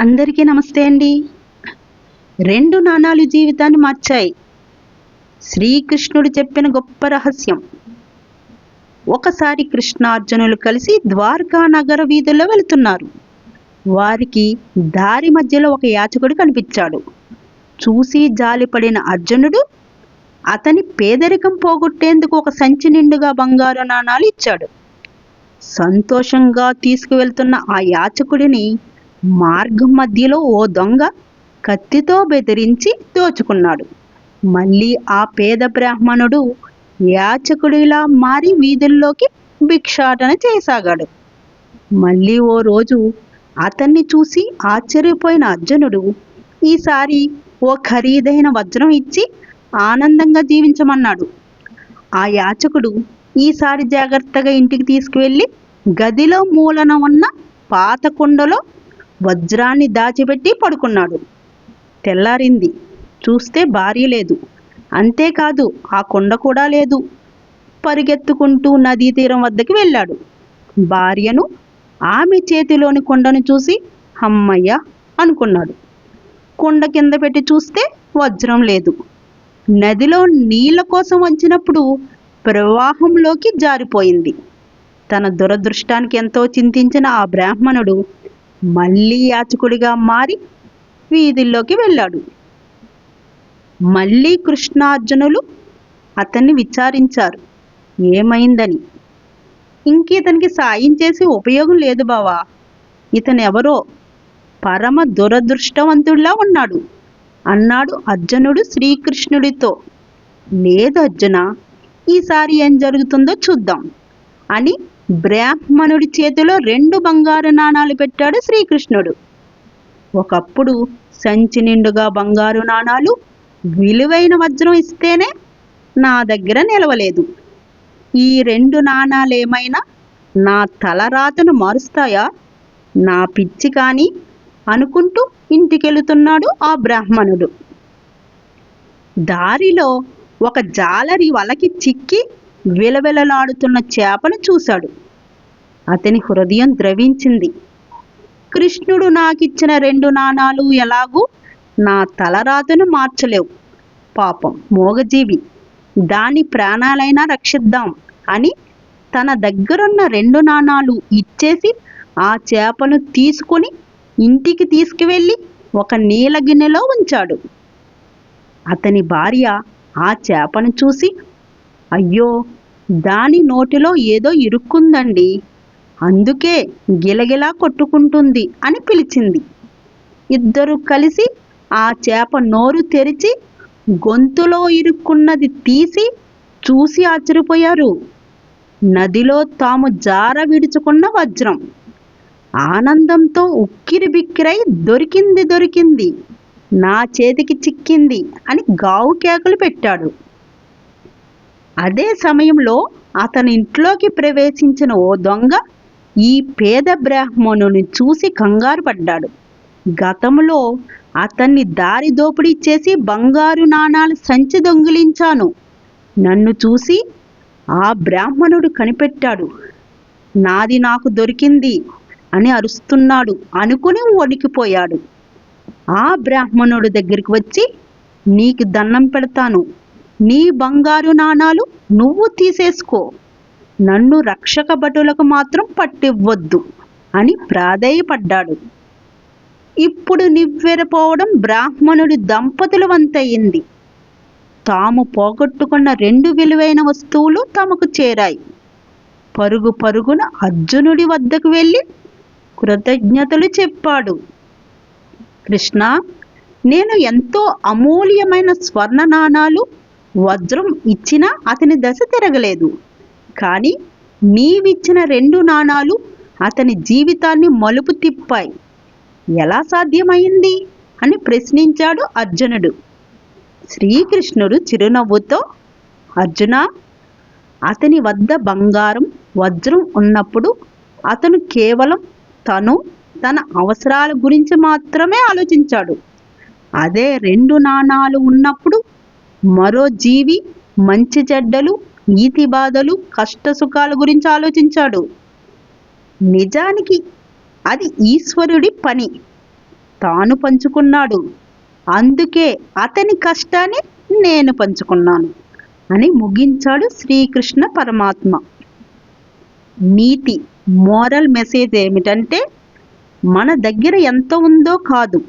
అందరికీ నమస్తే అండి. రెండు నాణాలు జీవితాన్ని మార్చాయి. శ్రీకృష్ణుడు చెప్పిన గొప్ప రహస్యం. ఒకసారి కృష్ణార్జునులు కలిసి ద్వారకా నగర వీధుల్లో వెళుతున్నారు. వారికి దారి మధ్యలో ఒక యాచకుడు కనిపించాడు. చూసి జాలిపడిన అర్జునుడు అతని పేదరికం పోగొట్టేందుకు ఒక సంచి నిండుగా బంగారు నాణాలు ఇచ్చాడు. సంతోషంగా తీసుకువెళ్తున్న ఆ యాచకుడిని మార్గం మధ్యలో ఓ దొంగ కత్తితో బెదిరించి దోచుకున్నాడు. మళ్ళీ ఆ పేద బ్రాహ్మణుడు యాచకుడిలా మారి వీధుల్లోకి భిక్షాటన చేయసాగాడు. మళ్ళీ ఓ రోజు అతన్ని చూసి ఆశ్చర్యపోయిన అర్జునుడు ఈసారి ఓ ఖరీదైన వజ్రం ఇచ్చి ఆనందంగా జీవించమన్నాడు. ఆ యాచకుడు ఈసారి జాగ్రత్తగా ఇంటికి తీసుకువెళ్ళి గదిలో మూలన ఉన్న పాత కుండలో వజ్రాన్ని దాచిపెట్టి పడుకున్నాడు. తెల్లారింది. చూస్తే భార్య లేదు. అంతేకాదు ఆ కొండ కూడా లేదు. పరిగెత్తుకుంటూ నదీ తీరం వద్దకు వెళ్ళాడు. భార్యను ఆమె చేతిలోని కొండను చూసి అమ్మయ్య అనుకున్నాడు. కొండ కింద పెట్టి చూస్తే వజ్రం లేదు. నదిలో నీళ్ళ కోసం వచ్చినప్పుడు ప్రవాహంలోకి జారిపోయింది. తన దురదృష్టానికి ఎంతో చింతించిన ఆ బ్రాహ్మణుడు మళ్ళీ యాచకుడిగా మారి వీధుల్లోకి వెళ్ళాడు. మళ్ళీ కృష్ణార్జునులు అతన్ని విచారించారు. ఏమైందని? ఇంకితనికి సాయం చేసి ఉపయోగం లేదు బావా. ఇతను ఎవరో పరమ దురదృష్టవంతుడిలా ఉన్నాడు. అన్నాడు అర్జునుడు శ్రీకృష్ణుడితో. లేదు అర్జున ఈసారి ఏం జరుగుతుందో చూద్దాం అని బ్రాహ్మణుడి చేతిలో రెండు బంగారు నాణాలు పెట్టాడు శ్రీకృష్ణుడు. ఒకప్పుడు సంచి నిండుగా బంగారు నాణాలు విలువైన వజ్రం ఇస్తేనే నా దగ్గర నిలవలేదు. ఈ రెండు నాణాలు ఏమైనా నా తలరాతను మారుస్తాయా? నా పిచ్చి కానీ అనుకుంటూ ఇంటికెళుతున్నాడు ఆ బ్రాహ్మణుడు. దారిలో ఒక జాలరి వలకి చిక్కి విలవిలలాడుతున్న చేపను చూశాడు. అతని హృదయం ద్రవించింది. కృష్ణుడు నాకిచ్చిన రెండు నాణాలు ఎలాగూ నా తలరాతను మార్చలేవు. పాపం మోగజీవి. దాని ప్రాణాలైనా రక్షిద్దాం అని తన దగ్గరున్న రెండు నాణాలు ఇచ్చేసి ఆ చేపను తీసుకొని ఇంటికి తీసుకువెళ్ళి ఒక నీల గిన్నెలో ఉంచాడు. అతని భార్య ఆ చేపను చూసి అయ్యో దాని నోటిలో ఏదో ఇరుక్కుందండి. అందుకే గిలగిలా కొట్టుకుంటుంది అని పిలిచింది. ఇద్దరు కలిసి ఆ చేప నోరు తెరిచి గొంతులో ఇరుక్కున్నది తీసి చూసి ఆశ్చర్యపోయారు. నదిలో తాము జార విడుచుకున్న వజ్రం. ఆనందంతో ఉక్కిరి బిక్కిరై దొరికింది దొరికింది. నా చేతికి చిక్కింది అని గావు కేకలు పెట్టాడు. అదే సమయంలో అతని ఇంట్లోకి ప్రవేశించిన ఓ దొంగ ఈ పేద బ్రాహ్మణుని చూసి కంగారు పడ్డాడు. గతంలో అతన్ని దారి దోపిడీ చేసి బంగారు నాణాల సంచి దొంగిలించాను. నన్ను చూసి ఆ బ్రాహ్మణుడు కనిపెట్టాడు. నాది నాకు దొరికింది అని అరుస్తున్నాడు అనుకుని వణికిపోయాడు. ఆ బ్రాహ్మణుడు దగ్గరికి వచ్చి నీకు దండం పెడతాను. నీ బంగారు నాణాలు నువ్వు తీసేసుకో. నన్ను రక్షక భటులకు మాత్రం పట్టివ్వద్దు అని ప్రాధేయపడ్డాడు. ఇప్పుడు నివ్వెరపోవడం బ్రాహ్మణుడి దంపతుల వంతయింది. తాము పోగొట్టుకున్న రెండు విలువైన వస్తువులు తమకు చేరాయి. పరుగు పరుగున అర్జునుడి వద్దకు వెళ్ళి కృతజ్ఞతలు చెప్పాడు. కృష్ణ నేను ఎంతో అమూల్యమైన స్వర్ణ నాణాలు వజ్రం ఇచ్చినా అతని దశ తిరగలేదు. కానీ నీవిచ్చిన రెండు నాణాలు అతని జీవితాన్ని మలుపు తిప్పాయి. ఎలా సాధ్యమైంది? అని ప్రశ్నించాడు అర్జునుడు. శ్రీకృష్ణుడు చిరునవ్వుతో అర్జున అతని వద్ద బంగారం వజ్రం ఉన్నప్పుడు అతను కేవలం తను తన అవసరాల గురించి మాత్రమే ఆలోచించాడు. అదే రెండు నాణాలు ఉన్నప్పుడు మరో జీవి మంచి చెడ్డలు నీతి బాధలు కష్ట సుఖాల గురించి ఆలోచించాడు. నిజానికి అది ఈశ్వరుడి పని. తాను పంచుకున్నాడు. అందుకే అతని కష్టాన్ని నేను పంచుకున్నాను అని ముగించాడు శ్రీకృష్ణ పరమాత్మ. నీతి మోరల్ మెసేజ్ ఏమిటంటే మన దగ్గర ఎంత ఉందో కాదు.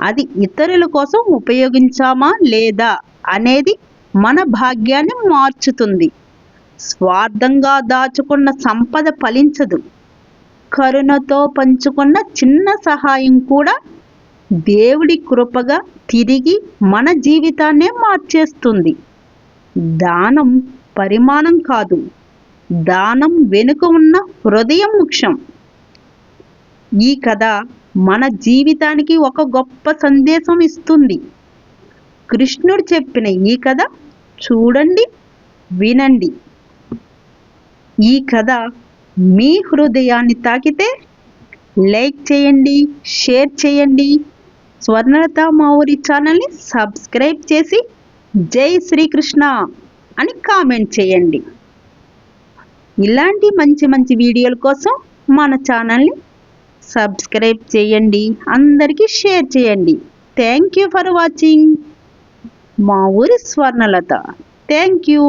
అది ఇతరుల కోసం ఉపయోగించామా లేదా? అనేది మన భాగ్యాన్ని మార్చుతుంది. స్వార్థంగా దాచుకున్న సంపద ఫలించదు. కరుణతో పంచుకున్న చిన్న సహాయం కూడా దేవుడి కృపగా తిరిగి మన జీవితాన్నే మార్చేస్తుంది. దానం పరిమాణం కాదు. దానం వెనుక ఉన్న హృదయం ముఖ్యం. ఈ కథ మన జీవితానికి ఒక గొప్ప సందేశం ఇస్తుంది. కృష్ణుడు చెప్పిన ఈ కథ చూడండి వినండి. ఈ కథ మీ హృదయాన్ని తాకితే లైక్ చేయండి షేర్ చేయండి. స్వర్ణలత మావురి ఛానల్ని సబ్స్క్రైబ్ చేసి జై శ్రీకృష్ణ అని కామెంట్ చేయండి. ఇలాంటి మంచి మంచి వీడియోల కోసం మన ఛానల్ని సబ్స్క్రైబ్ చేయండి అందరికీ షేర్ చేయండి. Thank you for watching. మా ఊరి స్వర్ణలత. Thank you